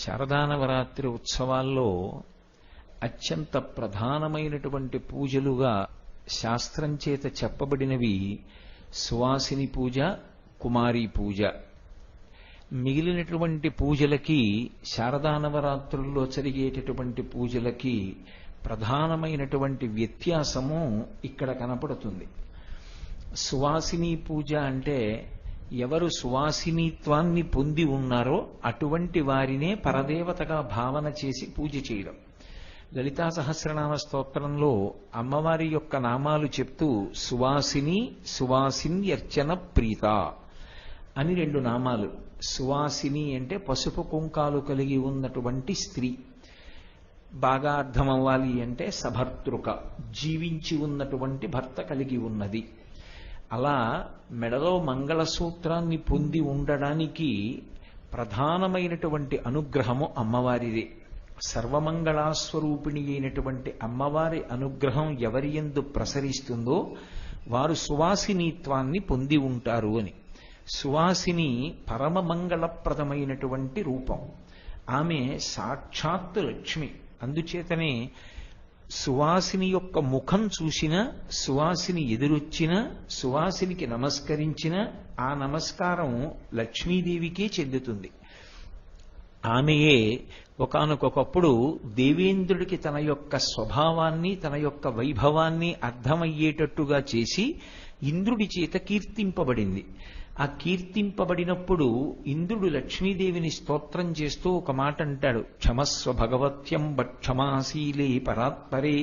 శారదానవరాత్రి ఉత్సవాల్లో అత్యంత ప్రధానమైనటువంటి పూజలుగా శాస్త్రం చేత చెప్పబడినవి సువాసిని పూజ కుమారీ పూజ. మిగిలినటువంటి పూజలకి శారదానవరాత్రుల్లో జరిగేటటువంటి పూజలకి ప్రధానమైనటువంటి వ్యత్యాసము ఇక్కడ కనపడుతుంది. సువాసిని పూజ అంటే ఎవరు సువాసినిత్వాన్ని పొంది ఉన్నారో అటువంటి వారినే పరదేవతగా భావన చేసి పూజ చేయడం. లలితా సహస్రనామ స్తోత్రంలో అమ్మవారి యొక్క నామాలు చెప్తూ సువాసిని సువాసిన్యర్చన ప్రీత అని రెండు నామాలు. సువాసిని అంటే పసుపు కుంకాలు కలిగి ఉన్నటువంటి స్త్రీ. బాగా అర్థమవ్వాలి అంటే సభర్తృక జీవించి ఉన్నటువంటి భర్త కలిగి ఉన్నది. అలా మెడలో మంగళసూత్రాన్ని పొంది ఉండడానికి ప్రధానమైనటువంటి అనుగ్రహము అమ్మవారిదే. సర్వమంగళాస్వరూపిణి అయినటువంటి అమ్మవారి అనుగ్రహం ఎవరి ఎందు ప్రసరిస్తుందో వారు సువాసినిత్వాన్ని పొంది ఉంటారు అని. సువాసిని పరమమంగళప్రదమైనటువంటి రూపం. ఆమె సాక్షాత్తు లక్ష్మి. అందుచేతనే సువాసిని యొక్క ముఖం చూసిన సువాసిని ఎదురొచ్చిన సువాసినికి నమస్కరించిన ఆ నమస్కారం లక్ష్మీదేవికే చెందుతుంది. ఆమెయే ఒకనకొకప్పుడు దేవేంద్రుడికి తన యొక్క స్వభావాన్ని తన యొక్క వైభవాన్ని అర్థమయ్యేటట్టుగా చేసి ఇంద్రుడి చేత కీర్తింపబడింది. ఆ కీర్తింపబడినప్పుడు ఇంద్రుడు లక్ష్మీదేవిని స్తోత్రం చేస్తూ ఒక మాట అంటాడు. క్షమస్వ భగవత్యం క్షమాశీలే పరాత్పరే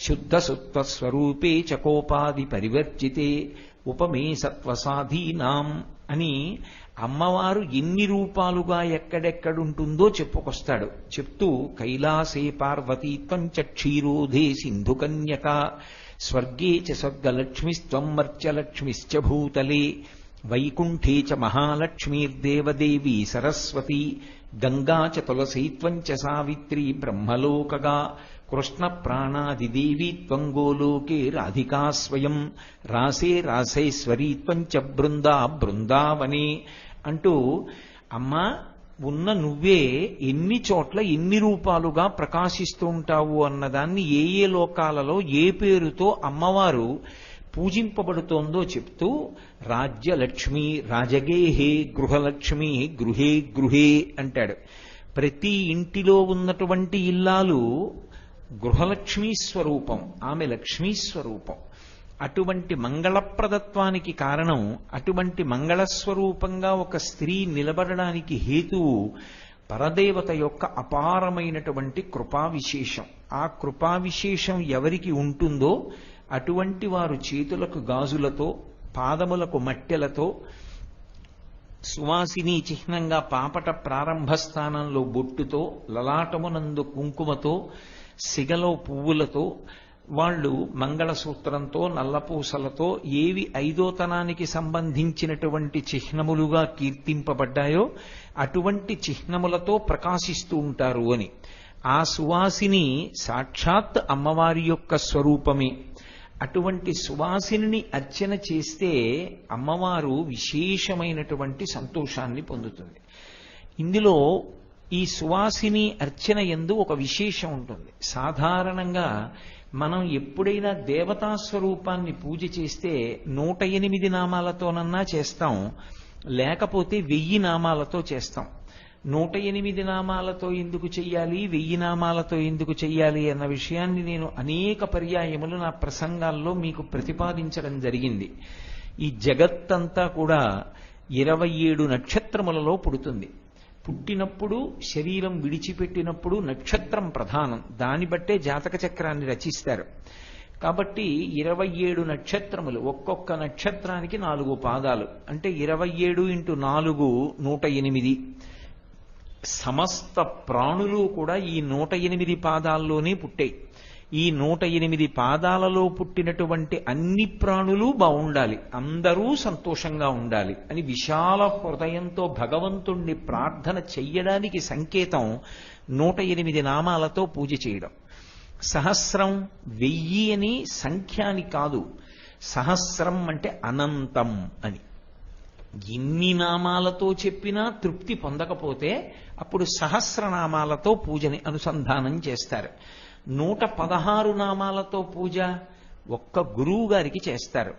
శుద్ధ సుత్వ స్వరూపే చకోపాది పరివర్జితే ఉపమే సత్వసాధీనాం అని అమ్మవారు ఎన్ని రూపాలుగా ఎక్కడెక్కడుంటుందో చెప్పుకొస్తాడు. చెప్తూ కైలాసే పార్వతీత్వం చ క్షీరోధే సింధుకన్యక స్వర్గే చ స్వర్గలక్ష్మిస్త్వం మర్చలక్ష్మిశ్చ భూతలే వైకుంఠే చ మహాలక్ష్మీర్దేవదేవీ సరస్వతి గంగా చ తులసీత్వం చ సావిత్రి బ్రహ్మలోకగా కృష్ణ ప్రాణాదిదేవీ త్వంగోలోకే రాధికా స్వయం రాసే రాసేశ్వరీత్వం చ బృందా బృందావనే అంటూ అమ్మా ఉన్న నువ్వే ఎన్ని చోట్ల ఎన్ని రూపాలుగా ప్రకాశిస్తూ ఉంటావు అన్నదాన్ని ఏ ఏ లోకాలలో ఏ పేరుతో అమ్మవారు పూజింపబడుతోందో చెప్తూ రాజ్యలక్ష్మి రాజగేహే గృహలక్ష్మి గృహే గృహే అంటాడు. ప్రతి ఇంటిలో ఉన్నటువంటి ఇల్లాలు గృహలక్ష్మీ స్వరూపం ఆమె లక్ష్మీ స్వరూపం. అటువంటి మంగళప్రదత్వానికి కారణం అటువంటి మంగళస్వరూపంగా ఒక స్త్రీ నిలబడడానికి హేతువు పరదేవత యొక్క అపారమైనటువంటి కృపా విశేషం ఆ కృపా విశేషం ఎవరికి ఉంటుందో అటువంటి వారు చేతులకు గాజులతో పాదములకు మట్టెలతో సువాసిని చిహ్నంగా పాపట ప్రారంభ స్థానంలో బొట్టుతో లలాటమునందు కుంకుమతో సిగలో పువ్వులతో వాళ్ళు మంగళసూత్రంతో నల్లపూసలతో ఏవి ఐదోతనానికి సంబంధించినటువంటి చిహ్నములుగా కీర్తింపబడ్డాయో అటువంటి చిహ్నములతో ప్రకాశిస్తూ ఉంటారు అని. ఆ సువాసిని సాక్షాత్ అమ్మవారి యొక్క స్వరూపమే. అటువంటి సువాసిని అర్చన చేస్తే అమ్మవారు విశేషమైనటువంటి సంతోషాన్ని పొందుతుంది. ఇందులో ఈ సువాసిని అర్చన ఎందు ఒక విశేషం ఉంటుంది. సాధారణంగా మనం ఎప్పుడైనా దేవతా స్వరూపాన్ని పూజ చేస్తే నూట ఎనిమిది నామాలతోనన్నా చేస్తాం లేకపోతే వెయ్యి నామాలతో చేస్తాం. నూట ఎనిమిది నామాలతో ఎందుకు చెయ్యాలి? వెయ్యి నామాలతో ఎందుకు చెయ్యాలి అన్న విషయాన్ని నేను అనేక పర్యాయములు నా ప్రసంగాల్లో మీకు ప్రతిపాదించడం జరిగింది. ఈ జగత్తంతా కూడా ఇరవై ఏడు నక్షత్రములలో పుడుతుంది. పుట్టినప్పుడు శరీరం విడిచిపెట్టినప్పుడు నక్షత్రం ప్రధానం. దాన్ని బట్టే జాతక చక్రాన్ని రచిస్తారు. కాబట్టి ఇరవై ఏడు నక్షత్రములు ఒక్కొక్క నక్షత్రానికి నాలుగు పాదాలు. అంటే ఇరవై ఏడు ఇంటూ నాలుగు నూట ఎనిమిది. సమస్త ప్రాణులు కూడా ఈ నూట ఎనిమిది పాదాల్లోనే పుట్టాయి. ఈ నూట ఎనిమిది పాదాలలో పుట్టినటువంటి అన్ని ప్రాణులు బాగుండాలి. అందరూ సంతోషంగా ఉండాలి అని విశాల హృదయంతో భగవంతుణ్ణి ప్రార్థన చెయ్యడానికి సంకేతం నూట ఎనిమిది నామాలతో పూజ చేయడం. సహస్రం వెయ్యి అని సంఖ్యాని కాదు. సహస్రం అంటే అనంతం అని. ఎన్ని నామాలతో చెప్పినా తృప్తి పొందకపోతే అప్పుడు సహస్రనామాలతో పూజని అనుసంధానం చేస్తారు. నూట పదహారు నామాలతో పూజ ఒక్క గురువు గారికి చేస్తారు.